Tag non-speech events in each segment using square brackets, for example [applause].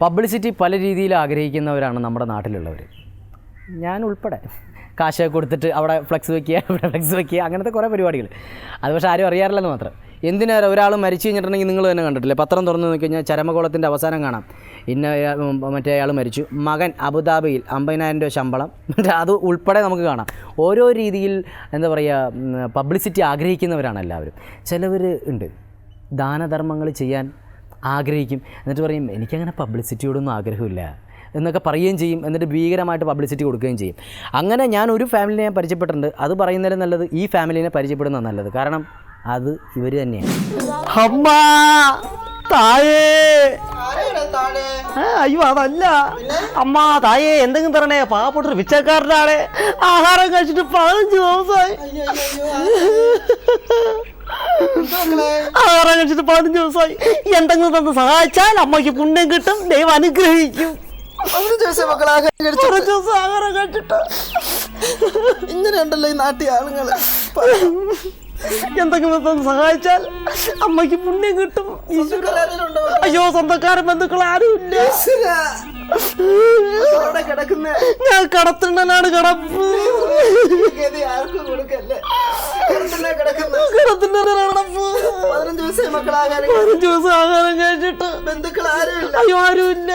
Publicity പല രീതിയിൽ ആഗ്രഹിക്കുന്നവരാണ് നമ്മുടെ നാട്ടിലുള്ളവർ. ഞാൻ ഉൾപ്പെടെ കാശ് കൊടുത്തിട്ട് അവിടെ ഫ്ലെക്സ് വെക്കുക ഇവിടെ ഫ്ലെക്സ് വെക്കുക അങ്ങനത്തെ കുറേ പരിപാടികൾ. അത് പക്ഷേ ആരും അറിയാറില്ലെന്ന് മാത്രം. എന്തിനാ ഒരാൾ മരിച്ചു കഴിഞ്ഞിട്ടുണ്ടെങ്കിൽ നിങ്ങൾ തന്നെ കണ്ടിട്ടില്ലേ? പത്രം തുറന്നു നോക്കി കഴിഞ്ഞാൽ ചരമകോളത്തിന്റെ അവസാനം കാണാം. ഇന്ന മറ്റേ അയാൾ മരിച്ചു. മകൻ അബുദാബിയിൽ അമ്പതിനായിരം രൂപ ശമ്പളം. അത് ഉൾപ്പെടെ നമുക്ക് കാണാം. ഓരോ രീതിയിൽ എന്താ പറയുക പബ്ലിസിറ്റി ആഗ്രഹിക്കുന്നവരാണ് എല്ലാവരും. ചിലവർ ഉണ്ട്. ദാനധർമ്മങ്ങൾ ചെയ്യാൻ ആഗ്രഹിക്കും. എന്നിട്ട് പറയും എനിക്കങ്ങനെ പബ്ലിസിറ്റിയോടൊന്നും ആഗ്രഹമില്ല. എന്നൊക്കെ പറയുകയും ചെയ്യും. എന്നിട്ട് ഭീകരമായിട്ട് പബ്ലിസിറ്റി കൊടുക്കുകയും ചെയ്യും. അങ്ങനെ ഞാൻ ഒരു ഫാമിലിനെ ഞാൻ പരിചയപ്പെട്ടിട്ടുണ്ട്. അത് പറയുന്നതിലും നല്ലത് ഈ ഫാമിലിനെ പരിചയപ്പെടുന്ന നല്ലത്. കാരണം അത് ഇവർ തന്നെയാണ്. അമ്മ! അയ്യോ അതല്ല. അമ്മ തായേ എന്തെങ്കിലും തരണേ പാവപ്പെട്ടൊരു പിച്ചക്കാരന്റെ ആഹാരം കഴിച്ചിട്ട് പതിനഞ്ച് ദിവസമായി. ആഹാരം കഴിച്ചിട്ട് പതിനഞ്ച് ദിവസമായി. എന്തെങ്കിലും തന്ന് സഹായിച്ചാൽ അമ്മയ്ക്ക് പുണ്യം കിട്ടും. ദൈവം അനുഗ്രഹിക്കും. ഇങ്ങനെയുണ്ടല്ലോ ഈ നാട്ടിൽ ആളുകൾ. എന്തെങ്കിലും തന്ന് സഹായിച്ചാൽ അമ്മയ്ക്ക് പുണ്യം കിട്ടും. അയ്യോ സ്വന്തക്കാരും ബന്ധുക്കൾ ആരുമില്ല. ഞാൻ കടത്തിണ്ണനാണ് കടപ്പ് ദിവസം മക്കളാകാൻ പതിനഞ്ച് ദിവസം ആഹാരം കഴിച്ചിട്ട് ബന്ധുക്കൾ ആരുമില്ല. അയ്യോ ആരുമില്ല.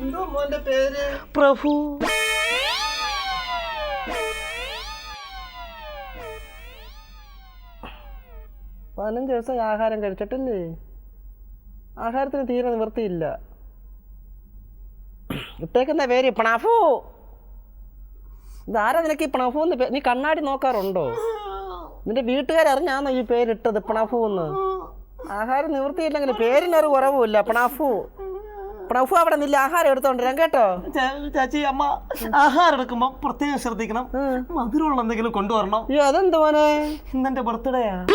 എന്തോ മോന്റെ പേര്? പ്രഭു. പതിനഞ്ച് ദിവസം ആഹാരം കഴിച്ചിട്ടില്ലേ? ആഹാരത്തിന് തീരെ നിവൃത്തിയില്ല. ഇട്ടേക്കുന്ന പേര് പണഫു. ഇതാരാ നിനക്ക് ഈ പണഫു എന്ന് നീ കണ്ണാടി നോക്കാറുണ്ടോ? നിന്റെ വീട്ടുകാരറിഞ്ഞാന്നോ ഈ പേരിട്ടത് പണഫു എന്ന് ആഹാരം നിവൃത്തിയില്ലെങ്കിൽ പേരിനൊരു കുറവുമില്ല പണഫു. പ്രഫു അവിടെ നില്ല ആഹാരം എടുത്തോണ്ടിരാൻ കേട്ടോ? ചാച്ചി അമ്മ ആഹാരം എടുക്കുമ്പോ പ്രത്യേകം ശ്രദ്ധിക്കണം. മധുരമുള്ള എന്തെങ്കിലും കൊണ്ടുവരണം. അയ്യോ ഇന്നെ ബർത്ത്ഡേ ഇന്നെന്റെ ബർത്ത്ഡേയാ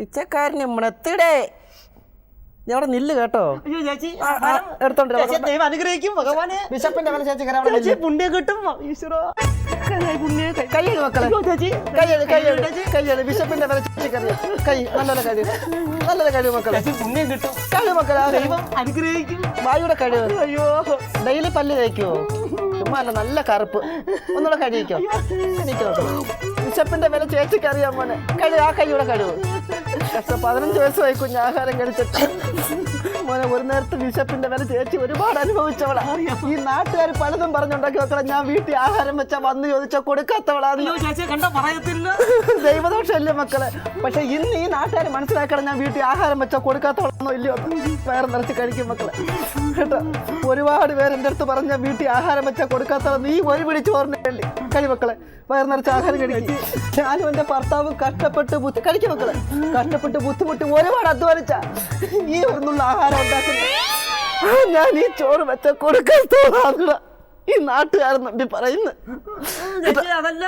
പിച്ചക്കാരന് മണത്തിടേ. നീ അവിടെ നില്ല് കേട്ടോ. എടുത്തോണ്ട് അനുഗ്രഹിക്കും ഭഗവാനെ. ബിഷപ്പിന്റെ വല ചേച്ചി ചാച്ചി പുണ്യം കിട്ടും ഈശ്വര. പുണ്യം കൈ- കൈ മക്കളെ. അയ്യോ, ചാച്ചി. കൈയ്യടി കൈയ്യടി കൈയ്യടി ബിഷപ്പിന്റെ വല ചേച്ചി കയറി കൈ നല്ലൊരു കഴിവ് നല്ലൊരു കഴിവ് മക്കളെ. ചാച്ചി പുണ്യം കിട്ടും. കഴിവ് മക്കളെ ദൈവം അനുഗ്രഹിക്കും. വായുടെ കഴിവ് അയ്യോ. ഡെയിലി പല്ല് തേക്കുവോ? ചുമ്മാ അല്ല നല്ല കറുപ്പ്. ഒന്നുകൂടെ കഴിയിക്കോ എനിക്ക് ബിഷപ്പിന്റെ വില ചേച്ചിക്ക് അറിയാൻ മോനെ. കഴിവ് ആ കൈയുടെ കഴിവ് പതിനഞ്ച് വയസ്സായി കുഞ്ഞ് ആഹാരം കഴിച്ചിട്ട്. മോനെ ഒരു നേരത്തെ വിശപ്പിന്റെ വില ചേച്ചി ഒരുപാട് അനുഭവിച്ചവളാ. ഈ നാട്ടുകാർ പലതും പറഞ്ഞുണ്ടാക്കി വെക്കണം. ഞാൻ വീട്ടിൽ ആഹാരം വെച്ചാ വന്ന് ചോദിച്ചാൽ കൊടുക്കാത്തവളാണ് ചാച്ചി കണ്ട പറയത്തില്ല. ദൈവദോഷമല്ലേ മക്കളെ? പക്ഷെ ഇന്ന് ഈ നാട്ടുകാർ മനസ്സിലാക്കണം ഞാൻ വീട്ടിൽ ആഹാരം വെച്ചാൽ കൊടുക്കാത്തവളാണോ ഇല്ലയോ? വേറെ നിറച്ച് കഴിക്കും മക്കളെ. കേട്ടോ? ഒരുപാട് പേര് എന്റെ അടുത്ത് പറഞ്ഞ വീട്ടിൽ ആഹാരം വെച്ചാൽ കൊടുക്കാത്തോളം നീ ഒരു പിടി ചോറിന് വേണ്ടി. കഴി മക്കളെ. വയർ നിറച്ച് ആഹാരം കഴിക്കും. ഞാനും എന്റെ ഭർത്താവും കഷ്ടപ്പെട്ട് ബുദ്ധി കഴിക്കും മക്കളെ. കഷ്ടപ്പെട്ട് ബുദ്ധിമുട്ടി ഒരുപാട് അധ്വാനിച്ച ഈ ഒരുന്നുള്ള ആഹാരം ഉണ്ടാക്കുന്നു ഞാൻ ഈ ചോറ് വെച്ച കൊടുക്കാത്തവളാണ് ഈ നാട്ടുകാരൻ നമ്പി പറയുന്നു. അതല്ല?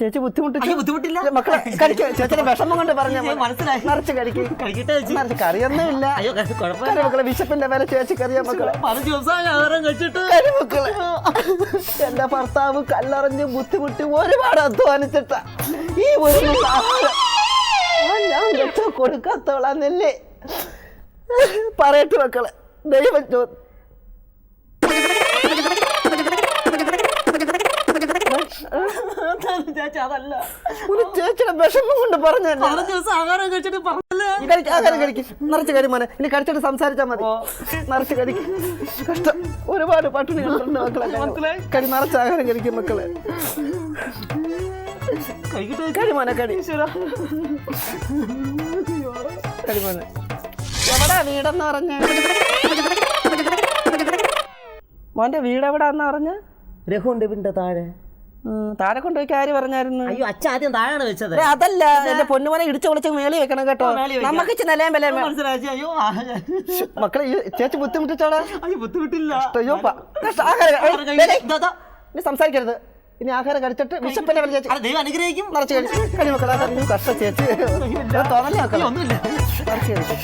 ചേച്ചി ബുദ്ധിമുട്ടിച്ചു. അയ്യോ, ബുദ്ധിമുട്ടില്ല. മക്കളെ കഴിക്കുക ചേച്ചിയുടെ വിഷമം കൊണ്ട് പറഞ്ഞ മനസ്സിലായി. നിറച്ച് കഴിക്കും. കഴിക്കട്ടെ കറിയൊന്നും ഇല്ല. മക്കളെ വിശപ്പിന്റെ വില ചേച്ചി കറിയാ മക്കളെ. മക്കളെ എന്റെ ഭർത്താവ് കല്ലറിഞ്ഞ് ബുദ്ധിമുട്ടി ഒരുപാട് അധ്വാനിച്ചിട്ട. ഈ ഒരു കൊടുക്കാത്തോളാന്നല്ലേ ഞാൻ വെച്ച പറയട്ടെ മക്കളെ ദൈവം അതല്ല ഒരു ചേച്ചിയുടെ വിഷമം കൊണ്ട് ആഹാരം കഴിച്ചിട്ട് പറഞ്ഞല്ലേ? ആഹാരം കഴിക്കും. നിറച്ച് കരി മോനെ. ഇനി കഴിച്ചിട്ട് സംസാരിച്ചാൽ മതി. നിറച്ച് കഴിക്കും കഷ്ടം. ഒരുപാട് പട്ടിണി കണ്ടിട്ടുണ്ട് മക്കളെ. കടി നിറച്ച് ആഹാരം കഴിക്കും മക്കളെ. കടി മോനെ കടി. കടി മോനെ. എവിടാ വീടെന്ന് പറഞ്ഞ? മോന്റെ വീട് എവിടാന്ന് പറഞ്ഞ? രഘുണ്ട് പിന്നെ താഴെ. താഴെ കൊണ്ടുപോയി ആര് പറഞ്ഞായിരുന്നു. അയ്യോ അച്ഛൻ ആദ്യം താഴെയാണ് വെച്ചത്. അതല്ല എന്റെ പൊന്നുമോനെ ഇടിച്ചു വിളിച്ച് മേളി വെക്കണം കേട്ടോ. നമുക്ക് ഇച്ചിരി നിലയും ആ, മക്കളെ ചേച്ചി ബുദ്ധിമുട്ടിച്ചോടാ? അയ്യോ ബുദ്ധിമുട്ടില്ല. അയ്യോ. ഇനി സംസാരിക്കരുത്. ഇനി ആഹാരം കഴിച്ചിട്ട് വിശപ്പിന്റെ വില ചേച്ചി ദൈവം അനുഗ്രഹിക്കും. നിറച്ച് കഴിച്ചു. മക്കളെ കഷ്ട ചേച്ചി. തോന്നല്ലേ മക്കളെ. ഒന്നുമില്ല. നിറച്ച് കഴിച്ചു.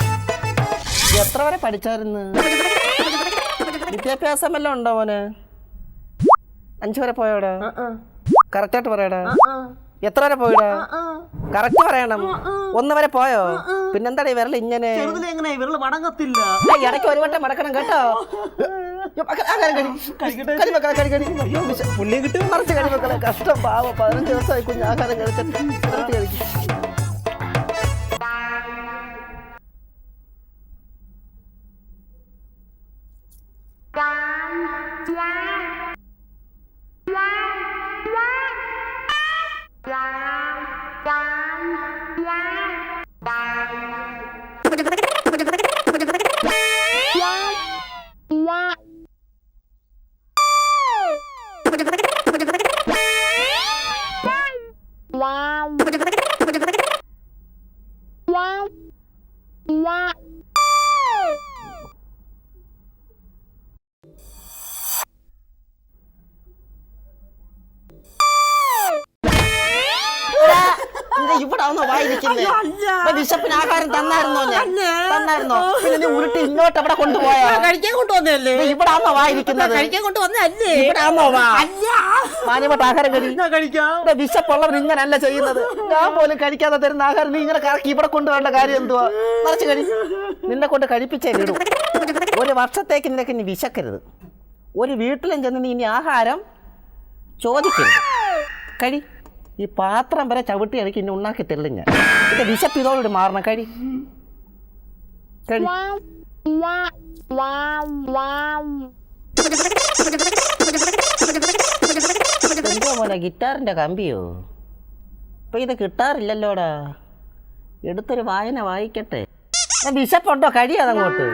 എത്ര വരെ പഠിച്ചായിരുന്നു? വിദ്യാഭ്യാസം എല്ലാം ഉണ്ടോ മോനെ? അഞ്ചു വരെ പോയോടാ? കറക്റ്റായിട്ട് പറയടാ. എത്ര വരെ പോയിടാ? കറക്റ്റ് പറയണം. ഒന്ന് വരെ പോയോ? പിന്നെന്താടാ ഈ വിരൽ ഇങ്ങനെ? വിരൽ മടങ്ങത്തില്ല. ഇടയ്ക്ക് ഒരു വട്ടം മടക്കണം കേട്ടോ. പുള്ളി കിട്ടും മറിച്ച് കഴിവക്കളെ കഷ്ടം പാവം. പതിനഞ്ച് ദിവസമായി കുഞ്ഞ് ആഹാരം കഴിച്ചിട്ട്. കറക്റ്റ് കഴിക്കും ഇത് ഇവിടെ ആണോ വായിരിക്കുന്നേ ബിഷപ്പിന് ആഹാരം തന്നായിരുന്നോ ഞാൻ? തന്നായിരുന്നോ? പിന്നെ നീ ഉരുട്ടി ഇങ്ങോട്ട് എവിടെ കൊണ്ടുപോയാ? കഴിക്കാൻ കൊണ്ടുവന്നല്ലേ ഇവിടെ ആണോ വായിരിക്കുന്നത് കഴിക്കാൻ കൊണ്ടുവന്നല്ലേ ഇവിടെ ആണോ വാ മാന്യമായിട്ട് ആഹാരം കഴിക്കാം? ഇവിടെ വിശപ്പുള്ളവർ ഇങ്ങനല്ല ചെയ്യുന്നത്. ഞാൻ പോലും കഴിക്കാതെ തരുന്ന ആഹാരം നീ ഇങ്ങനെ കറക്കി ഇവിടെ കൊണ്ടുവരേണ്ട കാര്യം എന്തുവാ? നിറച്ച് കഴി. നിന്നെ കൊണ്ട് കഴിപ്പിച്ചേ വിടും. ഒരു വർഷത്തേക്ക് നിനക്ക് ഇനി വിശക്കരുത്. ഒരു വീട്ടിലും ചെന്ന് നീ ഇനി ആഹാരം ചോദിക്കരുത്. കഴി. ഈ പാത്രം വരെ ചവിട്ടി എനിക്ക് ഇനി ഉണ്ടാക്കി തരില്ല ഞാൻ ഇത് വിശപ്പ് ഇതോടുകൂടി മാറണം. കഴി. മോനെ ഗിറ്റാറിന്റെ കമ്പിയോ? ഇപ്പൊ ഇത് കിട്ടാറില്ലല്ലോടാ. എടുത്തൊരു വായന വായിക്കട്ടെ. വിശപ്പുണ്ടോ? കഴിയാതങ്ങോട്ട്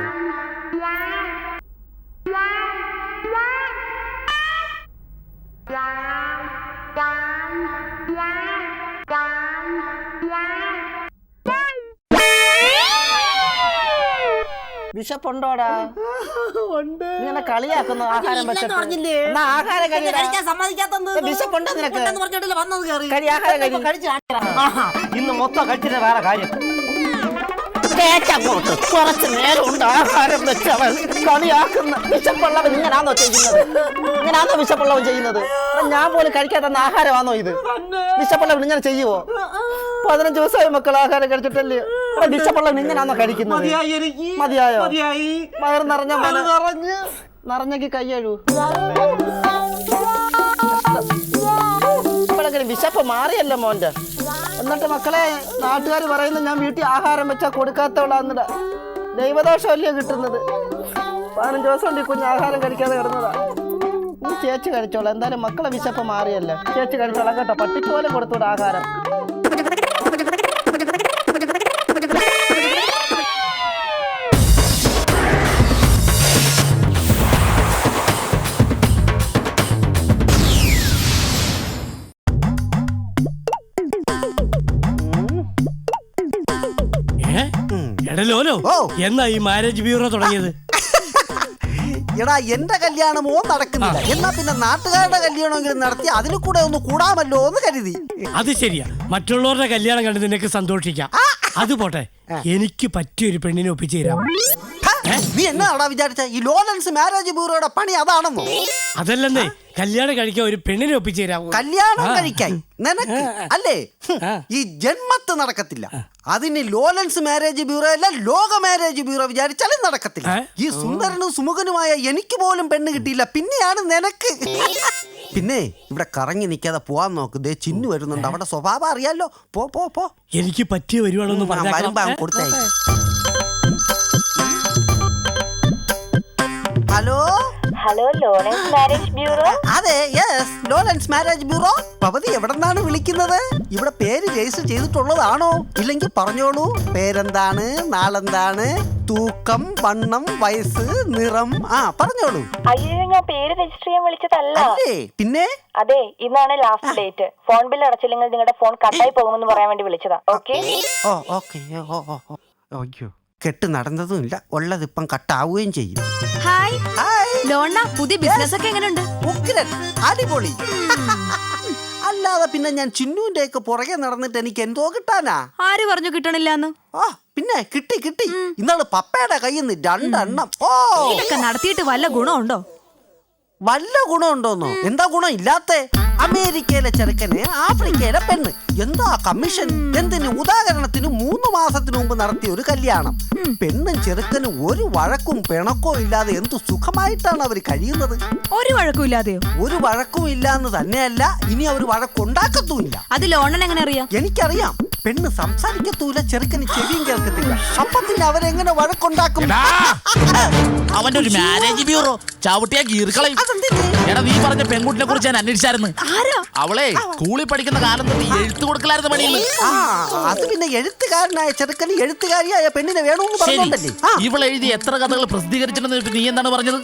വിശപ്പുണ്ടോടാ? ഇങ്ങനെ കളിയാക്കുന്നു ആഹാരം വെച്ചിട്ട്. എന്നാ ആഹാരം വിശപ്പുണ്ടോ നിനക്ക്? കഴി ആഹാരം കഴി. ഇന്ന് മൊത്തം കഴിച്ചിട്ട് വേറെ കാര്യം. കേട്ടങ്ങോട്ട് കുറച്ച് നേരം ഉണ്ട് ആഹാരം വെച്ചവൻ കളിയാക്കുന്ന വിശപ്പുള്ളവൻ ഇങ്ങനാണോ ചെയ്യുന്നത്? ഇങ്ങനാണോ വിശപ്പുള്ളവൻ ചെയ്യുന്നത്? ഞാൻ പോലും കഴിക്കാത്ത ആഹാരമാണോ ഇത്? വിശപ്പുള്ളവൻ ഇങ്ങനെ ചെയ്യുവോ? പതിനഞ്ച് ദിവസമായി മക്കൾ ആഹാരം കഴിച്ചിട്ടല്ലേ? എടാ, വിശപ്പുള്ളവൻ കഴിക്കുന്നത്? മതിയായി മതിയായി? നിറഞ്ഞ നിറഞ്ഞ്. നിറഞ്ഞെങ്കിൽ കയ്യഴു ഇപ്പോഴെങ്കിലും വിശപ്പ് മാറിയല്ലോ മോന്റെ എന്നിട്ട് മക്കളെ നാട്ടുകാർ പറയുന്നത് ഞാൻ വീട്ടിൽ ആഹാരം വെച്ചാൽ കൊടുക്കാത്തവളാന്നിട ദൈവദോഷമല്ലേ കിട്ടുന്നത്? പതിനഞ്ച് ദിവസം ഉണ്ട് ഈ കുഞ്ഞ് ആഹാരം കഴിക്കാതെ കിടന്നതാ. ചേച്ചി കഴിച്ചോളാം. എന്തായാലും മക്കളെ വിശപ്പ് മാറിയല്ലേ. ചേച്ചി കഴിച്ചോളാം കേട്ടോ. പട്ടിക്ക് പോലെ കൊടുത്തൂടെ ആഹാരം. എടലോലോ എന്നാ ഈ മാരേജ് ബ്യൂറോ തുടങ്ങിയത്? എടാ എന്റെ കല്യാണമോ നടക്കുന്നില്ല. എന്നാ പിന്നെ നാട്ടുകാരുടെ കല്യാണമെങ്കിലും നടത്തി അതിൽ കൂടെ ഒന്ന് കൂടാമല്ലോ എന്ന് കരുതി. അത് ശരിയാ. മറ്റുള്ളവരുടെ കല്യാണം കണ്ട് നിനക്ക് സന്തോഷിക്കാം. അത് പോട്ടെ. എനിക്ക് പറ്റിയൊരു പെണ്ണിനെ ഒപ്പിച്ചു തരാം. നീ എന്നാടാ വിചാരിച്ച? ഈ ലോലൻസ് മാരേജ് ബ്യൂറോയുടെ പണി അതാണെന്നോ? അതല്ലെന്നേ കല്യാണം കഴിക്കാൻ ഒരു പെണ്ണിനെ ഒപ്പിച്ചു തരാം കല്യാണം കഴിക്കാൻ നിനക്ക് അല്ലേ? ഈ ജന്മത്ത് നടക്കത്തില്ല. അതിന് ലോലൻസ് മാരേജ് ബ്യൂറോ അല്ല ലോക മാരേജ് ബ്യൂറോ വിചാരിച്ചാലും നടക്കത്തില്ല. ഈ സുന്ദരനും സുമുഖനുമായ എനിക്ക് പോലും പെണ്ണ് കിട്ടിയില്ല. പിന്നെയാണ് നിനക്ക്. പിന്നെ ഇവിടെ കറങ്ങി നിൽക്കാതെ പോവാൻ നോക്ക്. ദേ ചിന്നു വരുന്നുണ്ട്. അവിടെ സ്വഭാവം അറിയാലോ. പോ പോ പോ. എനിക്ക് പറ്റിയ വരുവാണെന്ന് ആ, hello hello Lawrence marriage bureau അതെ യെസ് ലോലൻസ് മാരേജ് ബ്യൂറോ ഭവതി എവിടെന്നാണ് വിളിക്കുന്നത്? ഇവിടെ പേര് രജിസ്റ്റർ ചെയ്തിട്ടുള്ളതാണോ? ഇല്ലെങ്കിൽ പറഞ്ഞോളൂ. പേരെന്താണ്? നാളെന്താണ്? തൂക്കം വണ്ണം വയസ്സ് നിറം. ആ പറഞ്ഞോളൂ. അയ്യോ ഞാൻ പേര് രജിസ്റ്റർ ചെയ്യാൻ വിളിച്ചതല്ല. പിന്നെ? അതെ ഇന്നാണ് ലാസ്റ്റ് ഡേറ്റ് ഫോൺ ബിൽ അടച്ചില്ലെങ്കിൽ നിങ്ങളുടെ ഫോൺ കട്ടായി പോകുമെന്ന് പറയാൻ വേണ്ടി വിളിച്ചതാ. ഓക്കെ ഓ ഓക്കെ. ഓ ഓ. ഓ അയ്യോ. കെട്ട് നടന്നതുമില്ല. ഉള്ളതിപ്പം കട്ടാവുകയും ചെയ്യും. ഹായ്. ഹായ്. ലോണ പുതിയ ബിസിനസ് ഒക്കെ എങ്ങനെയുണ്ട് ഉഗ്രൻ. അടിപൊളി. [laughs] അല്ലാതെ പിന്നെ ഞാൻ ചിന്നുവിന്റെ ഒക്കെ പുറകെ നടന്നിട്ട് എനിക്ക് എന്തോ കിട്ടാനാ? ആര് പറഞ്ഞു കിട്ടണില്ലാന്ന്? ആ പിന്നെ കിട്ടി കിട്ടി. ഇന്നാൾ പപ്പയുടെ കയ്യിൽ നിന്ന് രണ്ടെണ്ണം. ഓ. ഇതൊക്കെ നടത്തിയിട്ട് വല്ല ഗുണമുണ്ടോ? വല്ല ഗുണമുണ്ടോന്നോ? എന്താ ഗുണം ഇല്ലാത്തെ? അമേരിക്കയിലെ ചെറുക്കന് ആഫ്രിക്കയിലെ പെണ്ണ്. എന്താ കമ്മീഷൻ? എന്തിന്? ഉദാഹരണത്തിന് മൂന്ന് മാസത്തിന് മുമ്പ് നടത്തിയ ഒരു കല്യാണം. പെണ്ണും ചെറുക്കനും ഒരു വഴക്കും പിണക്കോ ഇല്ലാതെ എന്തു സുഖമായിട്ടാണ് അവർ കഴിയുന്നത്? ഒരു വഴക്കും ഇല്ലാതെ ഒരു വഴക്കും ഇല്ല എന്ന് തന്നെയല്ല ഇനി അവർ വഴക്കുണ്ടാക്കത്തുമില്ല അത് ലോണൻ എങ്ങനെ അറിയാം? എനിക്കറിയാം. പെണ്ണ് സംസാരിക്കത്തൂല ചെറുക്കന് ചെവിയും കേൾക്കത്തില്ല. അപ്പൊ പിന്നെ അവരെങ്ങനെ വഴക്കുണ്ടാക്കും? അവന്റെ ഒരു മാരേജ് ബ്യൂറോ. ചവിട്ടിയാ ഗീർക്കളയും അതെന്തിന്? എടാ നീ പറഞ്ഞ പെൺകുട്ടിനെ കുറിച്ച് ഞാൻ അന്വേഷിച്ചായിരുന്നു. ആരാ? അവളെ സ്കൂളിൽ പഠിക്കുന്ന കാലം തൊട്ട് എഴുത്ത് കൊടുക്കലായിരുന്നു പണിയിൽ ആ അത് പിന്നെ എഴുത്തുകാരനായ ചെറുക്കന് എഴുത്തുകാരിയായ പെണ്ണിനെ വേണമെന്ന് ശരി പറഞ്ഞോണ്ടല്ലേ? ആ. ഇവൾ എഴുതി എത്ര കഥകൾ പ്രസിദ്ധീകരിച്ചിട്ടുണ്ടെന്ന് നീ എന്താണ് പറഞ്ഞത്?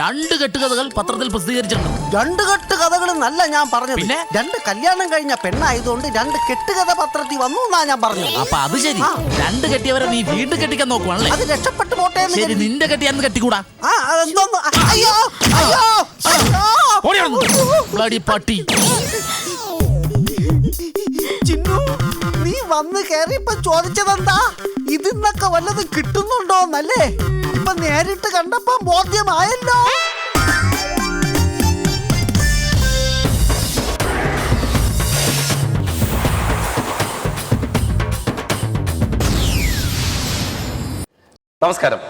രണ്ട് കെട്ട് കഥകൾ പത്രത്തിൽ പ്രസിദ്ധീകരിച്ചിട്ടുണ്ട്. രണ്ട് കെട്ട് കഥകൾ നല്ല ഞാൻ പറഞ്ഞത്. പിന്നെ? രണ്ട് കല്യാണം കഴിഞ്ഞ പെണ്ണായതുകൊണ്ട് രണ്ട് കെട്ടുകഥ പത്രത്തിൽ വന്നു എന്നാ ഞാൻ പറഞ്ഞത്. അപ്പൊ അത് ശരി. രണ്ട് കെട്ടിയവരെ നീ വീണ്ടും കെട്ടിക്കാൻ നോക്കുവാണല്ലേ? അത് രക്ഷപ്പെട്ടു പോട്ടെ എന്ന് ശരി. നിന്റെ കെട്ടിയാന്ന് കെട്ടിക്കൂടാ? ആ അതെന്തോന്ന്? അയ്യോ അയ്യോ Bloody പട്ടി. ചിന്നു നീ വന്ന് കേറിയപ്പോ ചോദിച്ചതെന്താ? ഇതിന്നൊക്കെ വല്ലതും കിട്ടുന്നുണ്ടോന്നല്ലേ? ഇപ്പൊ നേരിട്ട് കണ്ടപ്പോ ബോധ്യമായല്ലോ. നമസ്കാരം.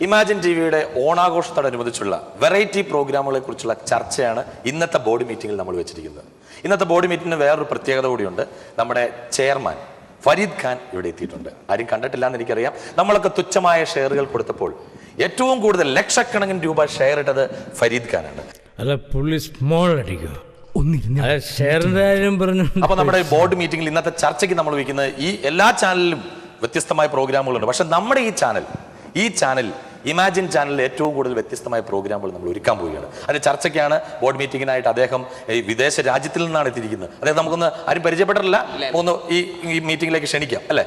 ഇമാജിൻ ടി വിയുടെ ഓണാഘോഷത്തോടനുബന്ധിച്ചുള്ള വെറൈറ്റി പ്രോഗ്രാമുകളെ കുറിച്ചുള്ള ചർച്ചയാണ് ഇന്നത്തെ ബോർഡ് മീറ്റിംഗിൽ നമ്മൾ വെച്ചിരിക്കുന്നത്. ഇന്നത്തെ ബോർഡ് മീറ്റിംഗിന് വേറൊരു പ്രത്യേകത കൂടിയുണ്ട്. നമ്മുടെ ചെയർമാൻ ഫരീദ് ഖാൻ ഇവിടെ എത്തിയിട്ടുണ്ട്. ആരും കണ്ടിട്ടില്ല എന്ന് എനിക്കറിയാം. നമ്മളൊക്കെ തുച്ഛമായ ഷെയറുകൾ കൊടുത്തപ്പോൾ ഏറ്റവും കൂടുതൽ ലക്ഷക്കണക്കിന് രൂപ ഷെയർ ഇട്ടത് ഫരീദ് ഖാനാണ്. അല്ല പുള്ളി സ്മോൾ അടിക്കോ? പറഞ്ഞു. അപ്പൊ നമ്മുടെ ബോർഡ് മീറ്റിംഗിൽ ഇന്നത്തെ ചർച്ചയ്ക്ക് നമ്മൾ വയ്ക്കുന്നത് ഈ എല്ലാ ചാനലിലും വ്യത്യസ്തമായ പ്രോഗ്രാമുകളുണ്ട്. പക്ഷെ നമ്മുടെ ഈ ചാനൽ ഈ ചാനൽ ഇമാജിൻ ചാനലിൽ ഏറ്റവും കൂടുതൽ വ്യത്യസ്തമായ പ്രോഗ്രാമുകൾ നമ്മൾ ഒരുക്കാൻ പോവുകയാണ്. അതിന്റെ ചർച്ചയ്ക്കാണ് ബോർഡ് മീറ്റിംഗിനായിട്ട് അദ്ദേഹം ഈ വിദേശ രാജ്യത്തിൽ നിന്നാണ് എത്തിയിരിക്കുന്നത്. അദ്ദേഹം നമുക്കൊന്ന് ആരും പരിചയപ്പെട്ടിട്ടില്ല. ഒന്ന് ഈ ഈ മീറ്റിംഗിലേക്ക് ക്ഷണിക്കാം അല്ലേ?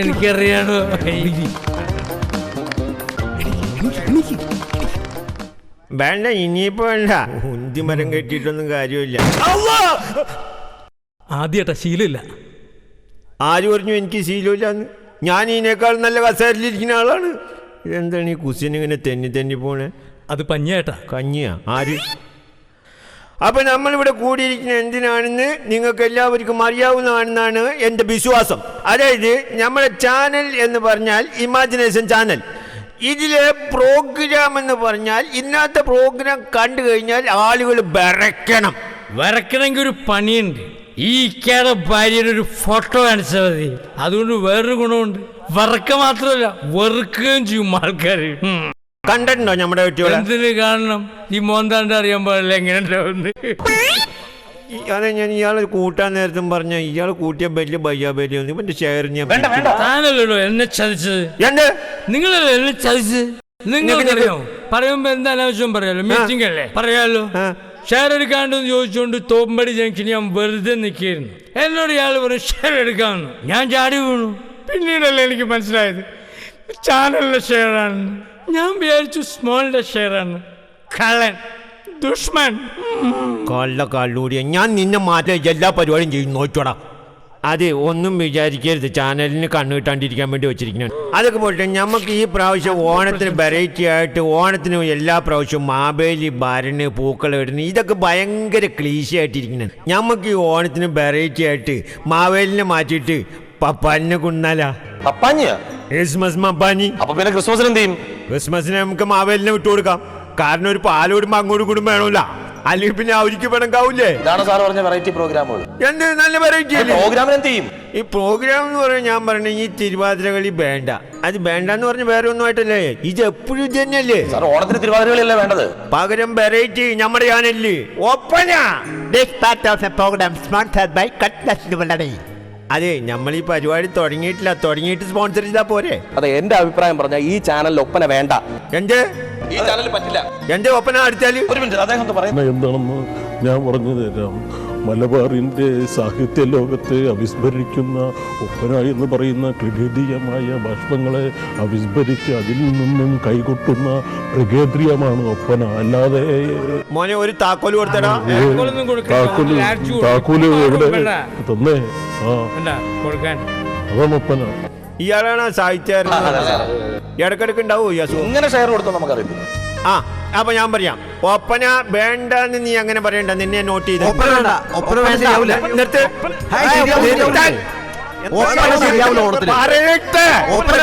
എനിക്കറിയാണോ വേണ്ട ഇനിയിപ്പോ വേണ്ട. ഉന്തി മരം കെട്ടിയിട്ടൊന്നും കാര്യമില്ല. ആദ്യട്ടാ ശീലമില്ല. ആര് പറഞ്ഞു എനിക്ക് ശീലമില്ല ഞാൻ ഇതിനേക്കാൾ നല്ല കസേരയിലിരിക്കുന്ന ആളാണ്. ഇതെന്താണ് ഈ കുസിന് ഇങ്ങനെ തെന്നി തെന്നി പോണേ? അത് പഞ്ഞേട്ടാ കഞ്ഞിയാ? ആര്? അപ്പൊ നമ്മളിവിടെ കൂടിയിരിക്കുന്ന എന്തിനാണെന്ന് നിങ്ങൾക്ക് എല്ലാവർക്കും അറിയാവുന്നതാണെന്നാണ് എന്റെ വിശ്വാസം. അതായത് നമ്മുടെ ചാനൽ എന്ന് പറഞ്ഞാൽ ഇമാജിനേഷൻ ചാനൽ ഇതിലെ പ്രോഗ്രാം എന്ന് പറഞ്ഞാൽ ഇന്നത്തെ പ്രോഗ്രാം കണ്ടു കഴിഞ്ഞാൽ ആളുകൾ വിറയ്ക്കണം. വരക്കണമെങ്കിൽ ഒരു പണിയുണ്ട്. ഈ ഇക്കയുടെ ഭാര്യയുടെ ഒരു ഫോട്ടോ കാണിച്ചാൽ മതി. അതുകൊണ്ട് വേറൊരു ഗുണമുണ്ട്. വറക്ക മാത്രമല്ല വെറുക്കുകയും ചെയ്യും ആൾക്കാർ കണ്ടിട്ടുണ്ടോ നമ്മുടെ എന്തിന് കാണണം? ഈ മോന്താണ്ട് അറിയാൻ പാടില്ല എങ്ങനെ ഉണ്ടാവുന്നത് അതെ ഞാൻ ഇയാൾ കൂട്ടാൻ നേരത്തും പറഞ്ഞ ഇയാൾ കൂട്ടിയ വലിയ ബയ്യാബേലി ഇവന്റെ ഷെയർ ഞാൻ വേണ്ട വേണ്ട. താനല്ലോ എന്നെ ചതിച്ചത്. എന്ത്? നിങ്ങളല്ലോ എന്നെ ചതിച്ചത്? നിങ്ങൾക്കറിയോ? പറയുമ്പോ എന്താ അനാവശ്യം പറയാലോ? മീറ്റിംഗ് അല്ലേ പറയാലോ. ഷെയർ എടുക്കാണ്ടെന്ന് ചോദിച്ചുകൊണ്ട് തോമ്പടി ജംഗ്ഷൻ ഞാൻ വെറുതെ നിൽക്കായിരുന്നു എന്നോട് ഇയാൾ പറഞ്ഞു ഷെയർ എടുക്കാമെന്ന് ഞാൻ ചാടി വീണു. പിന്നീടല്ലേ എനിക്ക് മനസ്സിലായത്? ചാനലിന്റെ ഷെയറാണ് ഞാൻ വിചാരിച്ചു സ്മോളിന്റെ ഷെയറാണ് കള്ളൻ. ദുഷ്മൻ. കള്ള കള്ളൂടിയ ഞാൻ നിന്നെ മാറ്റാൻ എല്ലാ പരിപാടിയും ചെയ്യും നോച്ചോടാ അതെ ഒന്നും വിചാരിക്കരുത്. ചാനലിന് കണ്ണു കിട്ടാണ്ടിരിക്കാൻ വേണ്ടി വെച്ചിരിക്കുന്നു. അതൊക്കെ പോട്ടെ നമുക്ക് ഈ പ്രാവശ്യം ഓണത്തിന് വെറൈറ്റി ആയിട്ട് ഓണത്തിന് എല്ലാ പ്രാവശ്യവും മാബേലി ഭരണ് പൂക്കൾ ഇടുന്നു ഇതൊക്കെ ഭയങ്കര ക്ലീശ ആയിട്ടിരിക്കുന്നത് നമുക്ക് ഈ ഓണത്തിന് വെറൈറ്റി ആയിട്ട് മാവേലിനെ മാറ്റിയിട്ട് പപ്പാലിനെ കൊണ്ടാലാ പപ്പാഞ്ഞ ക്രിസ്മസ് മപ്പാനി അപ്പൊ പിന്നെ ക്രിസ്മസിന് എന്ത് ചെയ്യും? ക്രിസ്മസിന് നമുക്ക് മാവേലിനെ വിട്ടു കൊടുക്കാം. കാരണം ഒരു പാലോടുമ്പോ അങ്ങോട്ടും കൂടും വേണമല്ല. അല്ലെങ്കിൽ പിന്നെ അവർക്ക് പിണക്കാവൂലേ ഇതാണ് സാർ പറഞ്ഞ വെറൈറ്റി പ്രോഗ്രാമുകൾ എന്ത് നല്ല വെറൈറ്റി പ്രോഗ്രാമിന് എന്ത് ചെയ്യും? ഈ പ്രോഗ്രാം എന്ന് പറഞ്ഞാൽ ഞാൻ പറഞ്ഞ ഈ തിരുവാതിര കളി വേണ്ട. അത് വേണ്ട എന്ന് പറഞ്ഞ വേറെ ഒന്നും ആയിട്ടല്ലേ? ഇത് എപ്പോഴും ഇത് തന്നെയല്ലേ? സാർ ഓണത്തിന് തിരുവാതിരകളിയല്ലേ വേണ്ടത്? പകരം വെറൈറ്റി നമ്മുടെ ഞാനല്ലേ ഒപ്പന അതെ നമ്മൾ ഈ പരിപാടി തുടങ്ങിയിട്ടില്ല. തുടങ്ങിയിട്ട് സ്പോൺസർ ചെയ്താ പോരെ. അതെ എന്റെ അഭിപ്രായം പറഞ്ഞ ഈ ചാനലിൽ ഒപ്പന വേണ്ട. എന്റെ ഈ ചാനൽ പറ്റില്ല. എന്റെ ഒപ്പന അടിച്ചാൽ? ഒരു മിനിറ്റ് അദ്ദേഹം പറയുന്നത് പറയും. എന്താണെന്ന് ഞാൻ പറഞ്ഞു തരാം. മലബാറിന്റെ സാഹിത്യ ലോകത്തെ അവിസ്മരിക്കുന്ന ഒപ്പന എന്ന് പറയുന്ന ക്ലിഡീയമായ ഭക്ഷണങ്ങളെ അവിസ്മരിച്ച് അതിൽ നിന്നും കൈകൊട്ടുന്ന പ്രകേന്ദ്രിയമാണ് ഒപ്പന. അല്ലാതെ മോനെ ഒരു താക്കോൽ കൊടുത്തടാ. താക്കോൽ. താക്കോൽ എവിടെ തന്നേ? ആ. കൊടുക്കാൻ. അതാണ് ഒപ്പന. ഇയാളാണ് സാഹിത്യകാരൻ. ഇടക്കിടക്ക് ഉണ്ടാവോ ഈ അസുഖം? ഇങ്ങനെ ഷെയർ കൊടുത്തോ നമുക്കറിയില്ല ആ അപ്പൊ ഞാൻ പറയാം. ഒപ്പന വേണ്ടെന്ന് നീ അങ്ങനെ പറയണ്ട. നിന്നെ നോട്ട് ചെയ്ത്. ഒപ്പന വേണ്ട, ഒപ്പന വേണ്ട. നിർത്ത്. പറയട്ടെ.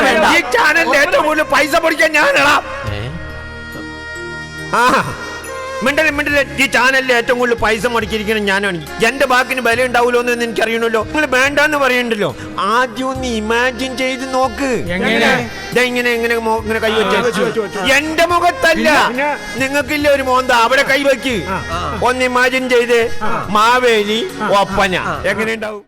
വേണ്ട. ഈ ചാനലിൽ ഏറ്റവും കൂടുതൽ പൈസ പൊടിക്കാൻ ഞാനാ. ആ. മിണ്ടൽ മിണ്ടൽ. ഈ ചാനലിൽ ഏറ്റവും കൂടുതൽ പൈസ മുടക്കിയിരിക്കുന്നത് ഞാനാണ്. എന്റെ ബാക്കിന് വില ഉണ്ടാവുമല്ലോ എന്ന് എനിക്ക് അറിയണല്ലോ നിങ്ങൾ വേണ്ടെന്ന് പറയണ്ടല്ലോ. ആദ്യം ഒന്ന് ഇമാജിൻ ചെയ്ത് നോക്ക്. എങ്ങനെ? ദേ ഇങ്ങനെ ഇങ്ങനെ കൈ ഇങ്ങനെ എന്റെ മുഖത്തല്ല. നിങ്ങൾക്കില്ല ഒരു മോന്ത? അവിടെ കൈവയ്ക്ക് ഒന്ന് ഇമാജിൻ ചെയ്ത്. മാവേലി ഒപ്പന. എങ്ങനെ ഉണ്ടാവും?